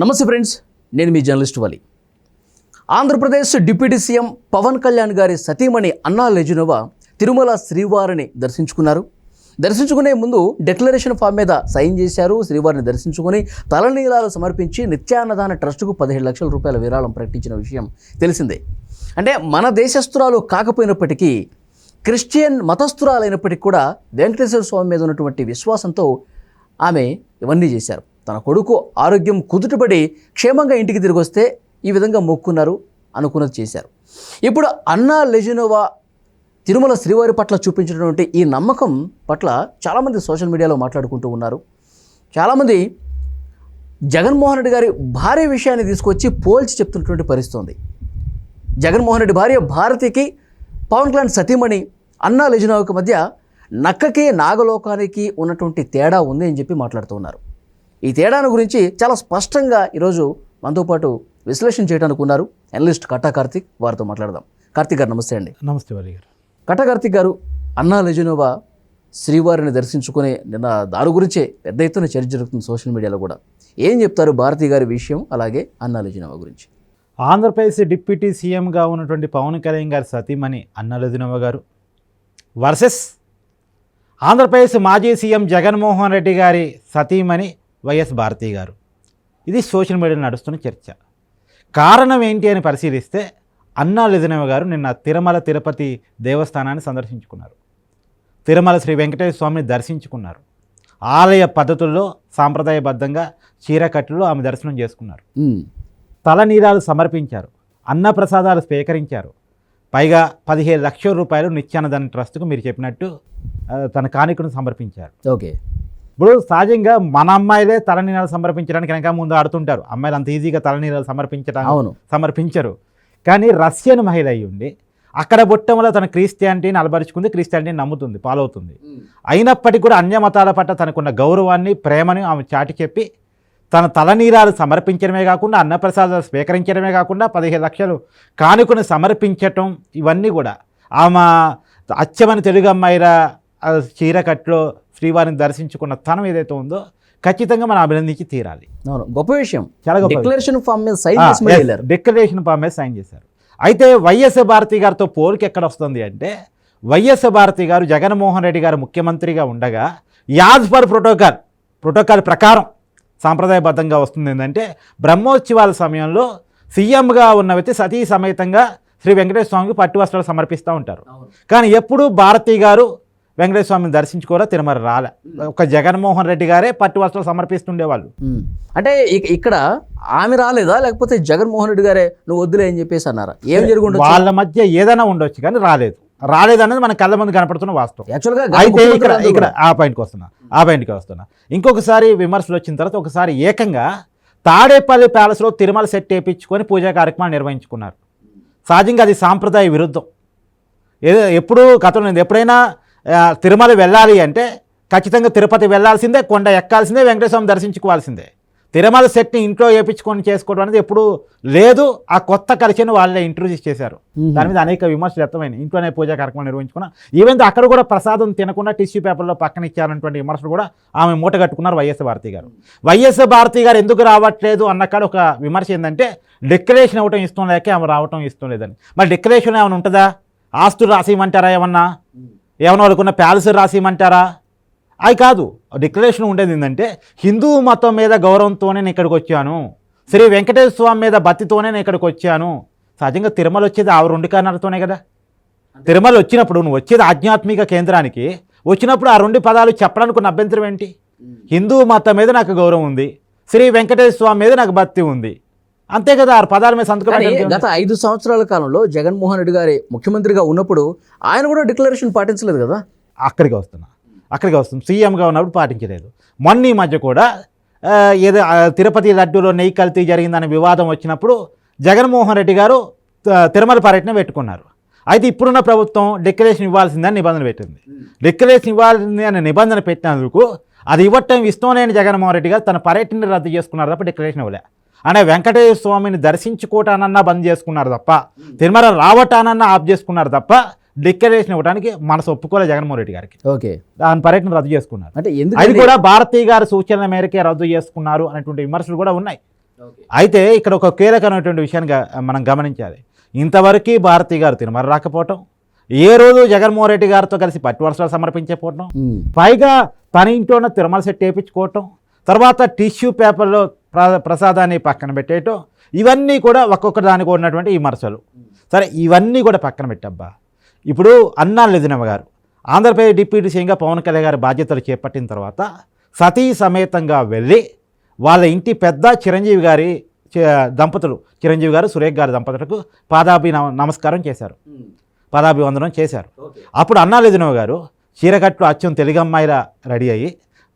నమస్తే ఫ్రెండ్స్ నేను మీ journalist Vali. Andhra Pradesh deputy CM Pawan Kalyan గారి సతీమణి అన్నా లెజునోవా తిరుమల శ్రీవారిని దర్శించుకున్నారు. దర్శించుకునే ముందు డిక్లరేషన్ ఫామ్ మీద సైన్ చేశారు. శ్రీవారిని దర్శించుకుని తలనీలాలు సమర్పించి నిత్యాన్నదాన ట్రస్టుకు పదిహేడు లక్షల రూపాయల విరాళం ప్రకటించిన విషయం తెలిసిందే. అంటే మన దేశస్తురాలు కాకపోయినప్పటికీ క్రిస్టియన్ మతస్థురాలైనప్పటికీ కూడా వెంకటేశ్వర స్వామి మీద ఉన్నటువంటి విశ్వాసంతో ఆమె ఇవన్నీ చేశారు. తన కొడుకు ఆరోగ్యం కుదుటపడి క్షేమంగా ఇంటికి తిరిగి వస్తే ఈ విధంగా మొక్కున్నారు అనుకున్నది చేశారు. ఇప్పుడు అన్నా లెజినోవా తిరుమల శ్రీవారి పట్ల చూపించినటువంటి ఈ నమ్మకం పట్ల చాలామంది సోషల్ మీడియాలో మాట్లాడుకుంటూ ఉన్నారు. చాలామంది జగన్మోహన్ రెడ్డి గారి భార్య విషయాన్ని తీసుకొచ్చి పోల్చి చెప్తున్నటువంటి పరిస్థితి ఉంది. జగన్మోహన్ రెడ్డి భార్య భారతికి పవన్ కళ్యాణ్ సతీమణి అన్నా లెజినోవాకి మధ్య నక్కకి నాగలోకానికి ఉన్నటువంటి తేడా ఉంది అని చెప్పి మాట్లాడుతూ ఉన్నారు. ఈ తేడాను గురించి చాలా స్పష్టంగా ఈరోజు మనతో పాటు విశ్లేషణ చేయడానికి ఉన్నారు అనలిస్ట్ కట్టా కార్తిక్. వారితో మాట్లాడదాం. కార్తిక్ గారు నమస్తే అండి. నమస్తే వలి గారు. కట్టా కార్తిక్ గారు అన్నా లెజినోవా శ్రీవారిని దర్శించుకునే నిన్న దాని గురించే పెద్ద ఎత్తున చర్చ జరుగుతుంది సోషల్ మీడియాలో కూడా. ఏం చెప్తారు భారతి గారి విషయం అలాగే అన్నా లెజినోవా గురించి? ఆంధ్రప్రదేశ్ డిప్యూటీ సీఎంగా ఉన్నటువంటి పవన్ కళ్యాణ్ గారి సతీమణి అన్నలదినవ గారు వర్సెస్ ఆంధ్రప్రదేశ్ మాజీ సీఎం జగన్మోహన్ రెడ్డి గారి సతీమణి వైఎస్ భారతి గారు. ఇది సోషల్ మీడియాలో నడుస్తున్న చర్చ. కారణం ఏంటి అని పరిశీలిస్తే అన్నా లెదినవ గారు నిన్న తిరుమల తిరుపతి దేవస్థానాన్ని సందర్శించుకున్నారు. తిరుమల శ్రీ వెంకటేశ్వర స్వామిని దర్శించుకున్నారు. ఆలయ పద్ధతుల్లో సాంప్రదాయబద్ధంగా చీరకట్టులో ఆమె దర్శనం చేసుకున్నారు. ఉమ్, తలనీలాలు సమర్పించారు. అన్నప్రసాదాలు స్వీకరించారు. పైగా పదిహేను లక్షల రూపాయలు నిత్యాన్నదాన ట్రస్ట్కు మీరు చెప్పినట్టు తన కానుకను సమర్పించారు. ఓకే. ఇప్పుడు సహజంగా మన అమ్మాయిలే తలనీలాలు సమర్పించడానికి వెనక ముందు ఆడుతుంటారు. అమ్మాయిలు అంత ఈజీగా తలనీలాలు సమర్పించడానికి అవును. సమర్పించరు. కానీ రష్యన్ మహిళ అయి ఉండి అక్కడ పుట్టడం వల్ల తన క్రిస్టియానిటీని అలబరుచుకుంది క్రిస్టియానిటీని నమ్ముతుంది ఫాలో అవుతుంది అయినప్పటికీ కూడా అన్య మతాల పట్ల తనకున్న గౌరవాన్ని ప్రేమని ఆమె చాటి చెప్పి తన తలనీరాలు సమర్పించడమే కాకుండా అన్నప్రసాదాలు స్వీకరించడమే కాకుండా పదిహేను లక్షలు కానుకను సమర్పించటం ఇవన్నీ కూడా ఆమె అచ్చమని తెలుగు అమ్మాయిల చీరకట్లో శ్రీవారిని దర్శించుకున్న తనం ఏదైతే ఉందో ఖచ్చితంగా మనం అభినందించి తీరాలి. అవును గొప్ప విషయం. చాలా గొప్ప డిక్లరేషన్ ఫామ్ మీద సైన్ చేసి డిక్లరేషన్ ఫామ్ మీద సైన్ చేశారు. అయితే వైఎస్ భారతి గారితో పోలిక ఎక్కడ వస్తుంది అంటే వైఎస్ భారతి గారు జగన్మోహన్ రెడ్డి గారు ముఖ్యమంత్రిగా ఉండగా యాజ్ పర్ ప్రోటోకాల్ ప్రోటోకాల్ ప్రకారం సాంప్రదాయబద్ధంగా వస్తుంది ఏంటంటే బ్రహ్మోత్సవాల సమయంలో సీఎంగా ఉన్న వ్యక్తి సతీ సమేతంగా శ్రీ వెంకటేశ్వర స్వామికి పట్టు వస్త్రాలు సమర్పిస్తూ ఉంటారు. కానీ ఎప్పుడూ భారతి గారు వెంకటేశ్వర స్వామిని దర్శించుకోరా తిరుమల రాలే ఒక జగన్మోహన్ రెడ్డి గారే పట్టు వస్త్రాలు సమర్పిస్తుండేవాళ్ళు. అంటే ఇక- ఇక్కడ ఆమె రాలేదా? లేకపోతే జగన్మోహన్ రెడ్డి గారే నువ్వు వద్దులే అని చెప్పేసి అన్నారా? ఏం జరుగుండొచ్చు వాళ్ళ మధ్య ఏదైనా ఉండొచ్చు కానీ రాలేదు. రాలేదు అనేది మన కళ్ళ ముందు కనపడుతున్న వాస్తవం. యాక్చువల్గా అయితే ఇక్కడ ఇక్కడ ఆ పాయింట్కి వస్తున్నా ఆ పాయింట్కి వస్తున్నా. ఇంకొకసారి విమర్శలు వచ్చిన తర్వాత ఒకసారి ఏకంగా తాడేపల్లి ప్యాలెస్లో తిరుమల సెట్ వేయించుకొని పూజా కార్యక్రమాన్ని నిర్వహించుకున్నారు. సహజంగా అది సాంప్రదాయ విరుద్ధం. ఏదో ఎప్పుడు గతంలో ఎప్పుడైనా తిరుమల వెళ్ళాలి అంటే ఖచ్చితంగా తిరుపతి వెళ్ళాల్సిందే కొండ ఎక్కాల్సిందే వెంకటేశ్వర దర్శించుకోవాల్సిందే. తిరుమల సెట్ని ఇంట్లో వేయించుకొని చేసుకోవడం అనేది ఎప్పుడు లేదు. ఆ కొత్త కల్చర్ని వాళ్ళే ఇంట్రొడ్యూస్ చేశారు. దాని మీద అనేక విమర్శలు వ్యక్తమైనాయి. ఇంట్లోనే పూజా కార్యక్రమం నిర్వహించుకున్నా ఈవెన్ అక్కడ కూడా ప్రసాదం తినకుండా టిష్యూ పేపర్లో పక్కన ఇచ్చారన్నటువంటి విమర్శలు కూడా ఆమె మూట కట్టుకున్నారు వైఎస్ భారతి గారు. వైఎస్ భారతి గారు ఎందుకు రావట్లేదు అన్న కాడ ఒక విమర్శ ఏంటంటే డిక్లరేషన్ ఇవ్వటం ఇష్టం లేక ఆమె రావటం ఇష్టం లేదని. మరి డిక్లరేషన్ ఏమైనా ఉంటుందా? ఆస్తులు రాసిమంటారా ఏమన్నా? ఏమన్నా వాళ్ళకున్న ప్యాలెస్ రాసిమంటారా అది కాదు డిక్లరేషన్ ఉండేది ఏంటంటే హిందూ మతం మీద గౌరవంతోనే నేను ఇక్కడికి వచ్చాను. శ్రీ వెంకటేశ్వర స్వామి మీద భక్తితోనే నేను ఇక్కడికి వచ్చాను. సహజంగా తిరుమల వచ్చేది ఆ రెండు కారణాలతోనే కదా. తిరుమల వచ్చినప్పుడు నువ్వు వచ్చేది ఆధ్యాత్మిక కేంద్రానికి వచ్చినప్పుడు ఆ రెండు పదాలు చెప్పడానికి ఉన్న అభ్యంతరం ఏంటి? హిందూ మతం మీద నాకు గౌరవం ఉంది. శ్రీ వెంకటేశ్వర స్వామి మీద నాకు భక్తి ఉంది. అంతే కదా ఆ పదాల మీద సంతకం గత ఐదు సంవత్సరాల కాలంలో జగన్మోహన్ రెడ్డి గారి ముఖ్యమంత్రిగా ఉన్నప్పుడు ఆయన కూడా డిక్లరేషన్ పాటించలేదు కదా. అక్కడికి వస్తున్నా అక్కడికి వస్తుంది సీఎంగా ఉన్నప్పుడు పాటించలేదు. మొన్న ఈ మధ్య కూడా ఏదో తిరుపతి లడ్డూలో నెయ్యి కల్తీ జరిగిందనే వివాదం వచ్చినప్పుడు జగన్మోహన్ రెడ్డి గారు తిరుమల పర్యటన పెట్టుకున్నారు. అయితే ఇప్పుడున్న ప్రభుత్వం డిక్లరేషన్ ఇవ్వాల్సిందని నిబంధన పెట్టింది. డిక్లరేషన్ ఇవ్వాల్సింది అనే నిబంధన పెట్టినందుకు అది ఇవ్వటం ఇష్టం లేని జగన్మోహన్ రెడ్డి గారు తన పర్యటన రద్దు చేసుకున్నారు తప్ప డిక్లరేషన్ ఇవ్వలే. అంటే వెంకటేశ్వర స్వామిని దర్శించుకోవటానన్నా బంద్ చేసుకున్నారు తప్ప తిరుమల రావటానన్నా ఆఫ్ చేసుకున్నారు తప్ప డిక్లరేషన్ ఇవ్వడానికి మనసు ఒప్పుకోలే జగన్మోహన్ రెడ్డి గారికి. ఓకే. దాని పర్యటన రద్దు చేసుకున్నారు. అంటే అది కూడా భారతీయ గారి సూచనల మేరకే రద్దు చేసుకున్నారు అనేటువంటి విమర్శలు కూడా ఉన్నాయి. అయితే ఇక్కడ ఒక కీలకమైనటువంటి విషయాన్ని మనం గమనించాలి. ఇంతవరకు భారతి గారు తిరుమల రాకపోవటం ఏ రోజు జగన్మోహన్ రెడ్డి గారితో కలిసి పట్టు వరుసలు సమర్పించకపోవటం. పైగా తన ఇంట్లోనే తిరుమల సెట్ వేయించుకోవటం తర్వాత టిష్యూ పేపర్లో ప్ర ప్రసాదాన్ని పక్కన పెట్టేయటం. ఇవన్నీ కూడా ఒక్కొక్క దానికి ఉన్నటువంటి విమర్శలు సరే ఇవన్నీ కూడా పక్కన పెట్టబ్బా. ఇప్పుడు అన్నా లెదినమ్మ గారు ఆంధ్రప్రదేశ్ డిప్యూటీ సీఎంగా పవన్ కళ్యాణ్ గారి బాధ్యతలు చేపట్టిన తర్వాత సతీ సమేతంగా వెళ్ళి వాళ్ళ ఇంటి పెద్ద చిరంజీవి గారి దంపతులు చిరంజీవి గారు సురేఖ్ గారి దంపతులకు పాదాభి నమ- నమస్కారం చేశారు. పాదాభివందనం చేశారు. అప్పుడు అన్నాలేదినవ గారు చీరకట్లు అచ్చం తెలుగమ్మాయిలా రెడీ అయ్యి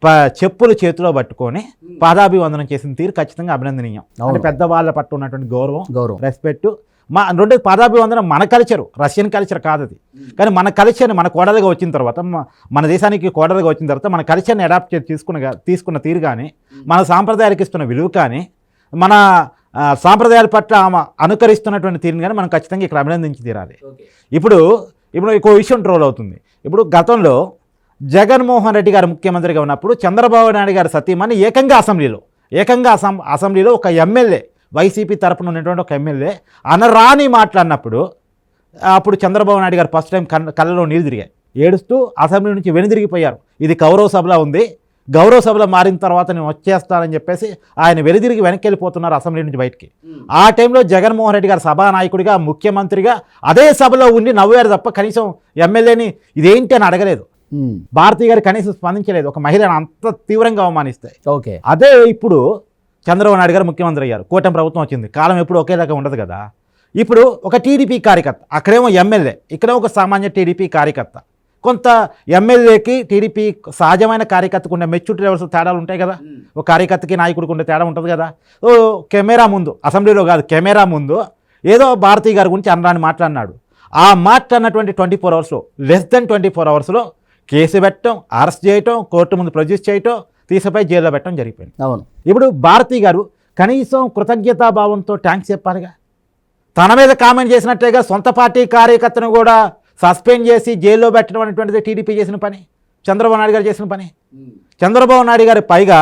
చెప్పులు చేతిలో పట్టుకొని పాదాభివందనం చేసిన తీరు ఖచ్చితంగా అభినందనీయం. అంటే. పెద్దవాళ్ళ పట్ల ఉన్నటువంటి గౌరవం గౌరవం. రెస్పెక్ట్. మా రెండు పాదాభివందనం మన కల్చరు రష్యన్ కల్చర్ కాదు అది. కానీ మన కల్చర్ని మన కోడలుగా వచ్చిన తర్వాత మన దేశానికి కోడలుగా వచ్చిన తర్వాత మన కల్చర్ని అడాప్ట్ చేసి తీసుకున్న తీసుకున్న తీరు కానీ మన సాంప్రదాయాలకు ఇస్తున్న విలువ కానీ మన సాంప్రదాయాల పట్ల ఆమె అనుకరిస్తున్నటువంటి తీరుని కానీ మనం ఖచ్చితంగా ఇక్కడ అభినందించి తీరాలి. ఇప్పుడు ఇప్పుడు ఇంకో విషయం ట్రోల్ అవుతుంది. ఇప్పుడు గతంలో జగన్మోహన్ రెడ్డి గారు ముఖ్యమంత్రిగా ఉన్నప్పుడు చంద్రబాబు నాయుడు గారి సతీమణి ఏకంగా అసెంబ్లీలో ఏకంగా అసం అసెంబ్లీలో ఒక ఎమ్మెల్యే వైసీపీ తరపున ఉన్నటువంటి ఒక ఎమ్మెల్యే అనరాని మాట్లాడినప్పుడు అప్పుడు చంద్రబాబు నాయుడు గారు ఫస్ట్ టైం కళ్ళ కళ్ళలో నీళ్ళు తిరిగాయి. ఏడుస్తూ అసెంబ్లీ నుంచి వెనుదిరిగిపోయారు. ఇది కౌరవ సభలో ఉంది. గౌరవ సభలో మారిన తర్వాత నేను వచ్చేస్తానని చెప్పేసి ఆయన వెనుదిరిగి వెనక్కి వెళ్ళిపోతున్నారు అసెంబ్లీ నుంచి బయటికి. ఆ టైంలో జగన్మోహన్ రెడ్డి గారు సభానాయకుడిగా ముఖ్యమంత్రిగా అదే సభలో ఉండి నవ్వారు తప్ప కనీసం ఎమ్మెల్యేని ఇదేంటి అని అడగలేదు. ఉమ్. భారతి గారు కనీసం స్పందించలేదు. ఒక మహిళను అంత తీవ్రంగా అవమానిస్తే. ఓకే. అదే ఇప్పుడు చంద్రబాబు నాయుడు గారు ముఖ్యమంత్రి అయ్యారు. కూటమి ప్రభుత్వం వచ్చింది. కాలం ఎప్పుడు ఒకేలాగా ఉండదు కదా. ఇప్పుడు ఒక టీడీపీ కార్యకర్త అక్కడేమో ఎమ్మెల్యే ఇక్కడ ఒక సామాన్య టీడీపీ కార్యకర్త. కొంత ఎమ్మెల్యేకి టీడీపీ సహజమైన కార్యకర్తకు ఉండే మెచ్యూరిటీ లెవెల్స్ తేడాలు ఉంటాయి కదా. ఒక కార్యకర్తకి నాయకుడికి ఉండే తేడా ఉంటుంది కదా. ఓ కెమెరా ముందు అసెంబ్లీలో కాదు కెమెరా ముందు ఏదో భారతీ గారి గురించి అనరాని మాట్లాడినాడు. ఆ మాట్లాడినటువంటి ట్వంటీ ఫోర్ అవర్స్లో లెస్ దెన్ ట్వంటీ ఫోర్ అవర్స్లో కేసు పెట్టడం అరెస్ట్ చేయటం కోర్టు ముందు ప్రొడ్యూస్ చేయటం తీసుకుపోయి జైల్లో పెట్టడం జరిగిపోయింది. అవును. ఇప్పుడు భారతి గారు కనీసం కృతజ్ఞతాభావంతో ట్యాంక్స్ చెప్పాలిగా. తన మీద కామెంట్ చేసినట్టేగా సొంత పార్టీ కార్యకర్తను కూడా సస్పెండ్ చేసి జైల్లో పెట్టడం అనేటువంటిది టీడీపీ చేసిన పని చంద్రబాబు నాయుడు గారు చేసిన పని. చంద్రబాబు నాయుడు గారి పైగా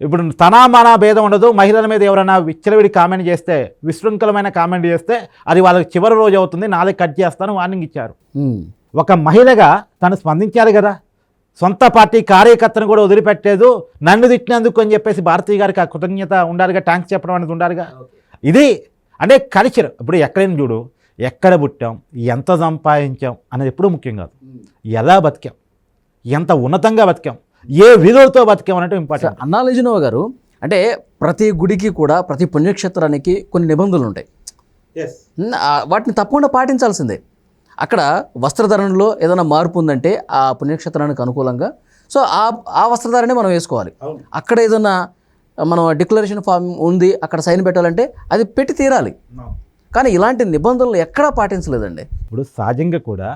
ఇప్పుడు తన మన భేదం ఉండదు మహిళల మీద ఎవరైనా విచ్చలవిడి కామెంట్ చేస్తే విశృంఖలమైన కామెంట్ చేస్తే అది వాళ్ళకి చివరి రోజు అవుతుంది నాలుగు కట్ చేస్తాను వార్నింగ్ ఇచ్చారు. ఒక మహిళగా తను స్పందించాలి కదా. సొంత పార్టీ కార్యకర్తను కూడా వదిలిపెట్టలేదు. నన్ను తిట్టినందుకు అని చెప్పేసి భారతీయ గారికి ఆ కృతజ్ఞత ఉండాలిగా ట్యాంక్స్ చెప్పడం అనేది ఉండాలిగా. ఇది అంటే కల్చర్ ఇప్పుడు ఎక్కడైనా చూడు ఎక్కడ పుట్టాం ఎంత సంపాదించాం అనేది ఎప్పుడూ ముఖ్యం కాదు. ఎలా బతికాం ఎంత ఉన్నతంగా బతికాం ఏ విలువలతో బతికాం అనేది ఇంపార్టెంట్ అన్నాలజినో గారు అంటే ప్రతి గుడికి కూడా ప్రతి పుణ్యక్షేత్రానికి కొన్ని నిబంధనలు ఉంటాయి. వాటిని తప్పకుండా పాటించాల్సిందే. అక్కడ వస్త్రధారణలో ఏదైనా మార్పు ఉందంటే ఆ పుణ్యక్షేత్రానికి అనుకూలంగా. సో ఆ ఆ వస్త్రధారణే మనం వేసుకోవాలి. అక్కడ ఏదైనా మనం డిక్లరేషన్ ఫామ్ ఉంది అక్కడ సైన్ పెట్టాలంటే అది పెట్టి తీరాలి. కానీ ఇలాంటి నిబంధనలు ఎక్కడా పాటించలేదండి. ఇప్పుడు సహజంగా కూడా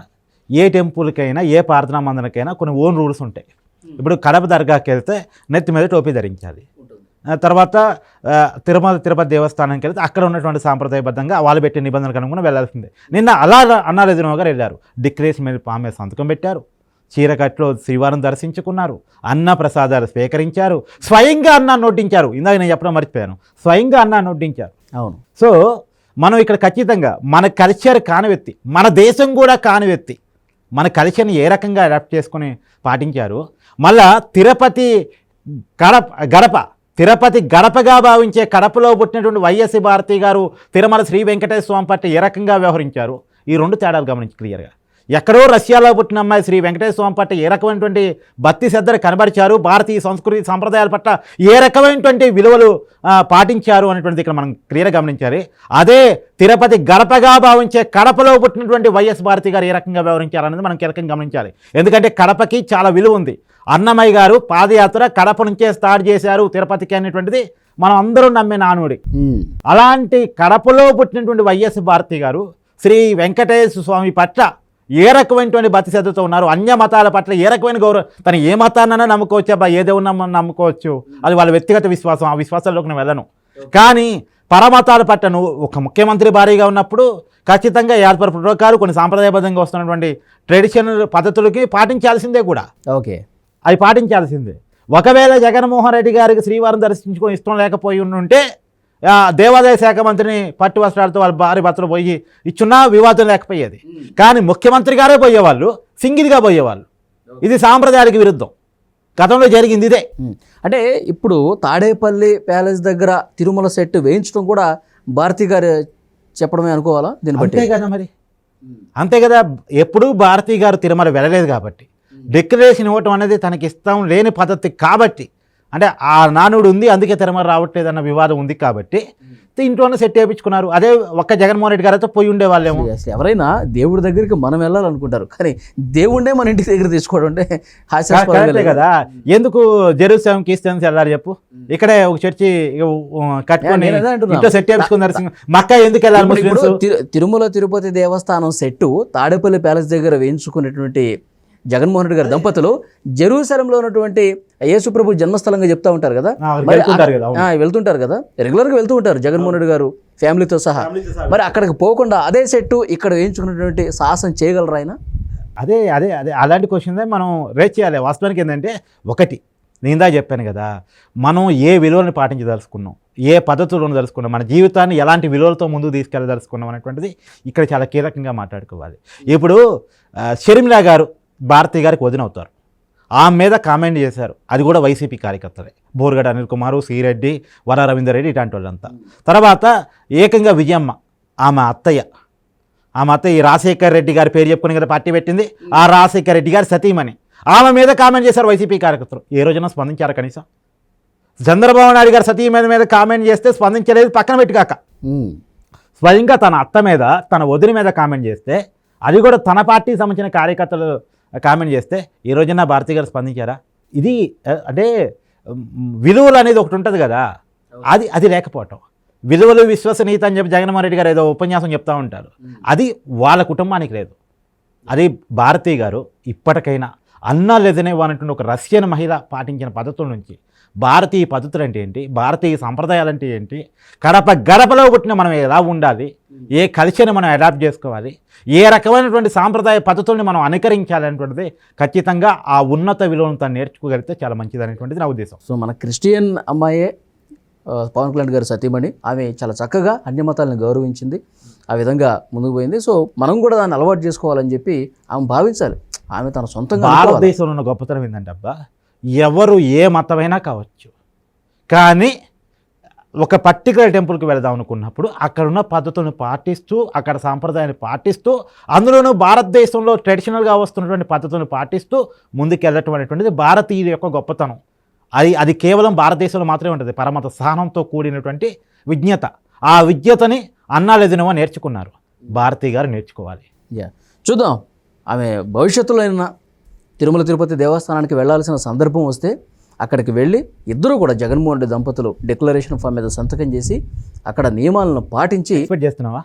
ఏ టెంపుల్కైనా ఏ ప్రార్థనా మందిరకైనా కొన్ని ఓన్ రూల్స్ ఉంటాయి. ఇప్పుడు కడప దర్గాకి వెళ్తే నెత్తి మీద టోపీ ధరించాలి. తర్వాత తిరుమల తిరుపతి దేవస్థానానికి వెళ్తే అక్కడ ఉన్నటువంటి సాంప్రదాయబద్ధంగా వాళ్ళు పెట్టే నిబంధనలకు అనుగుణంగా వెళ్ళాల్సిందే. నిన్న అలా అన్నారజనో గారు వెళ్ళారు. డిక్లరేషన్ మీద పామే సంతకం పెట్టారు. చీరకట్లో శ్రీవారం దర్శించుకున్నారు. అన్న ప్రసాదాలు స్వీకరించారు. స్వయంగా అన్న నోటించారు. ఇందాక నేను చెప్పడం మర్చిపోయాను. స్వయంగా అన్న నోటించారు. అవును. సో మనం ఇక్కడ ఖచ్చితంగా మన కల్చర్ కానివెత్తి మన దేశం కూడా కానివెత్తి మన కల్చర్ని ఏ రకంగా అడాప్ట్ చేసుకొని పాటించారు? మళ్ళా తిరుపతి గడప గడప తిరుపతి గడపగా భావించే కడపలో పుట్టినటువంటి వైఎస్సీ భారతి గారు తిరుమల శ్రీ వెంకటేశ్వర స్వామి పట్ల ఏ రకంగా వ్యవహరించారు? ఈ రెండు తేడాలు గమనించి క్లియర్గా ఎక్కడో రష్యాలో పుట్టిన అమ్మాయి శ్రీ వెంకటేశ్వర స్వామి పట్ల ఏ రకమైనటువంటి భక్తి శ్రద్ధలు కనబరిచారు? భారతీయ సంస్కృతి సంప్రదాయాల పట్ల ఏ రకమైనటువంటి విలువలు పాటించారు అనేటువంటిది ఇక్కడ మనం క్లియర్గా గమనించాలి. అదే తిరుపతి గడపగా భావించే కడపలో పుట్టినటువంటి వైఎస్ భారతి గారు ఏ రకంగా వ్యవహరించారు అనేది మనం కీలకంగా గమనించాలి. ఎందుకంటే కడపకి చాలా విలువ ఉంది. అన్నమయ్య గారు పాదయాత్ర కడప నుంచే స్టార్ట్ చేశారు తిరుపతికి అనేటువంటిది మనం అందరూ నమ్మే నానుడి. అలాంటి కడపలో పుట్టినటువంటి వైఎస్ భారతి గారు శ్రీ వెంకటేశ్వర స్వామి పట్ల ఏ రకమైనటువంటి శ్రద్ధతో ఉన్నారు? అన్య మతాల పట్ల ఏ రకమైన గౌరవం? తను ఏ మతాన్నైనా నమ్ముకోవచ్చు అబ్బా ఏ దేవున్నా నమ్ముకోవచ్చు. అది వాళ్ళ వ్యక్తిగత విశ్వాసం. ఆ విశ్వాసాల్లోకి నేను వెళ్ళను. కానీ పరమతాల పట్ల నువ్వు ఒక ముఖ్యమంత్రి భారీగా ఉన్నప్పుడు ఖచ్చితంగా ఏర్పర ప్రోటోకాలు కొన్ని సాంప్రదాయబద్ధంగా వస్తున్నటువంటి ట్రెడిషనల్ పద్ధతులకి పాటించాల్సిందే కూడా. ఓకే. అవి పాటించాల్సిందే. ఒకవేళ జగన్మోహన్ రెడ్డి గారికి శ్రీవారం దర్శించుకొని ఇష్టం లేకపోయి ఉంటే దేవాదాయ శాఖ మంత్రిని పట్టు వస్త్రాలతో వాళ్ళ భార్య భర్తలు పోయి ఇచ్చున్నా వివాదం లేకపోయేది. కానీ ముఖ్యమంత్రి గారే పోయేవాళ్ళు సింగిల్గా పోయేవాళ్ళు. ఇది సాంప్రదాయానికి విరుద్ధం. గతంలో జరిగింది ఇదే. అంటే ఇప్పుడు తాడేపల్లి ప్యాలెస్ దగ్గర తిరుమల సెట్ వేయించడం కూడా భారతి గారు చెప్పడమే అనుకోవాలా? దీన్ని బట్టి. అంతే కదా మరి. అంతే కదా. ఎప్పుడూ భారతీ గారు తిరుమల వెళ్ళలేదు కాబట్టి. డిక్లరేషన్ ఇవ్వటం అనేది తనకి ఇష్టం లేని పద్ధతి కాబట్టి అంటే ఆ నానుడు ఉంది అందుకే తిరుమల రావట్లేదు అన్న వివాదం ఉంది కాబట్టి ఇంట్లోనే సెట్ చేయించుకున్నారు. అదే ఒక్క జగన్మోహన్ రెడ్డి గారితో పోయి ఉండేవాళ్ళేమో అసలు ఎవరైనా దేవుడి దగ్గరికి మనం వెళ్ళాలనుకుంటారు కానీ దేవుడే మన ఇంటి దగ్గర తీసుకోవడం అంటే. కదా. ఎందుకు జెరూసలం క్రిస్టియన్స్ వెళ్ళాలి చెప్పు? ఇక్కడే ఒక చర్చి కట్టుకొని. ఇంట్లో సెట్ చేయించుకున్నారు మక్క ఎందుకు వెళ్ళాలి తిరుమల తిరుపతి దేవస్థానం సెట్టు తాడేపల్లి ప్యాలెస్ దగ్గర వేయించుకున్నటువంటి జగన్మోహన్ రెడ్డి గారి దంపతులు జెరూసలంలో ఉన్నటువంటి యేసుప్రభు జన్మస్థలంగా చెప్తా ఉంటారు కదా? మరి వెళ్తుంటారు కదా, అవును. ఆ, వెళ్తుంటారు కదా? రెగ్యులర్గా వెళ్తూ ఉంటారు జగన్మోహన్ రెడ్డి గారు ఫ్యామిలీతో సహా. మరి అక్కడికి పోకుండా అదే సెట్టు ఇక్కడ వేయించుకున్నటువంటి సాహసం చేయగలరా ఆయన? అదే అదే అదే. అలాంటి క్వశ్చన్ మనం రేట్ చేయాలి. వాస్తవానికి ఏంటంటే ఒకటి నేను ఇందా చెప్పాను కదా మనం ఏ విలువలను పాటించదలుచుకున్నాం? ఏ పద్ధతులను దలుచుకున్నాం మన జీవితాన్ని ఎలాంటి విలువలతో ముందుకు తీసుకెళ్ళదలుచుకున్నాం అనేటువంటిది ఇక్కడ చాలా కీలకంగా మాట్లాడుకోవాలి. ఇప్పుడు షర్మిలా గారు భారతి గారికి వదినవుతారు. ఆమె మీద కామెంట్ చేశారు. అది కూడా వైసీపీ కార్యకర్తలే. బోర్గడ్ అనిల్ కుమారు శ్రీరెడ్డి వర రవీందర్ రెడ్డి ఇట్లాంటి వాళ్ళంతా. తర్వాత ఏకంగా విజయమ్మ ఆమె అత్తయ్య. ఆమె అత్తయ్య ఈ రాజశేఖర్ రెడ్డి గారి పేరు చెప్పుకుని కదా పార్టీ పెట్టింది. ఆ రాజశేఖర్ రెడ్డి గారి సతీమణి. ఆమె మీద కామెంట్ చేశారు వైసీపీ కార్యకర్తలు. ఏ రోజున స్పందించారు కనీసం? చంద్రబాబు నాయుడు గారి సతీ మీద మీద కామెంట్ చేస్తే స్పందించలేదు పక్కన పెట్టుకాక. స్వయంగా తన అత్త మీద తన వదిలి మీద కామెంట్ చేస్తే అది కూడా తన పార్టీకి సంబంధించిన కార్యకర్తలు కామెంట్ చేస్తే ఈ రోజున భారతి గారు స్పందించారా? ఇది అంటే విలువలు అనేది ఒకటి ఉంటుంది కదా. అది అది లేకపోవటం. విలువలు విశ్వసనీయత అని చెప్పి జగన్మోహన్ రెడ్డి గారు ఏదో ఉపన్యాసం చెప్తా ఉంటారు. అది వాళ్ళ కుటుంబానికి లేదు. అది భారతి గారు ఇప్పటికైనా అన్నా లేదనే అనేటువంటి ఒక రష్యన్ మహిళ పాటించిన పద్ధతుల నుంచి భారతీయ పద్ధతులు అంటే ఏంటి? భారతీయ సంప్రదాయాలు అంటే ఏంటి? గడప గడపలో పుట్టిన మనం ఎలా ఉండాలి? ఏ కల్చర్ని మనం అడాప్ట్ చేసుకోవాలి? ఏ రకమైనటువంటి సాంప్రదాయ పద్ధతుల్ని మనం అనుకరించాలి అనేటువంటిది ఖచ్చితంగా ఆ ఉన్నత విలువను తను నేర్చుకోగలిగితే చాలా మంచిది అనేటువంటిది నా ఉద్దేశం. సో మన క్రిస్టియన్ అమ్మాయే పవన్ కళ్యాణ్ గారి సతీమణి. ఆమె చాలా చక్కగా అన్ని మతాలను గౌరవించింది. ఆ విధంగా ముందుకు పోయింది. సో మనం కూడా దాన్ని అలవాటు చేసుకోవాలని చెప్పి ఆమె భావించాలి. ఆమె తన సొంతంగా. భారతదేశంలో ఉన్న గొప్పతనం ఏంటంటే అబ్బా ఎవరు ఏ మతమైనా కావచ్చు. కానీ ఒక పర్టికులర్ టెంపుల్కి వెళదాం అనుకున్నప్పుడు అక్కడ ఉన్న పద్ధతులను పాటిస్తూ అక్కడ సాంప్రదాయాన్ని పాటిస్తూ అందులోనూ భారతదేశంలో ట్రెడిషనల్గా వస్తున్నటువంటి పద్ధతులను పాటిస్తూ ముందుకెళ్ళటం అనేటువంటిది భారతీయుల యొక్క గొప్పతనం. అది అది కేవలం భారతదేశంలో మాత్రమే ఉంటుంది పరమత సహనంతో కూడినటువంటి విజ్ఞత. ఆ విజ్ఞతని అన్నాలెదినవా నేర్చుకున్నారు. భారతీ గారు నేర్చుకోవాలి. యా. చూద్దాం. ఆమె భవిష్యత్తులో అయినా తిరుమల తిరుపతి దేవస్థానానికి వెళ్ళాల్సిన సందర్భం వస్తే అక్కడికి వెళ్ళి ఇద్దరు కూడా జగన్మోహన్ రెడ్డి దంపతులు డిక్లరేషన్ ఫామ్ మీద సంతకం చేసి అక్కడ నియమాలను పాటించి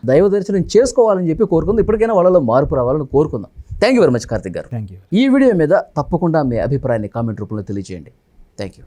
దైవ దర్శనం చేసుకోవాలని చెప్పి కోరుకుందాం. ఇప్పటికైనా వాళ్ళలో మార్పు రావాలని కోరుకుందాం. Thank you very much Karthik గారు. థ్యాంక్ యూ ఈ వీడియో మీద తప్పకుండా మీ అభిప్రాయాన్ని కామెంట్ రూపంలో తెలియజేయండి. Thank you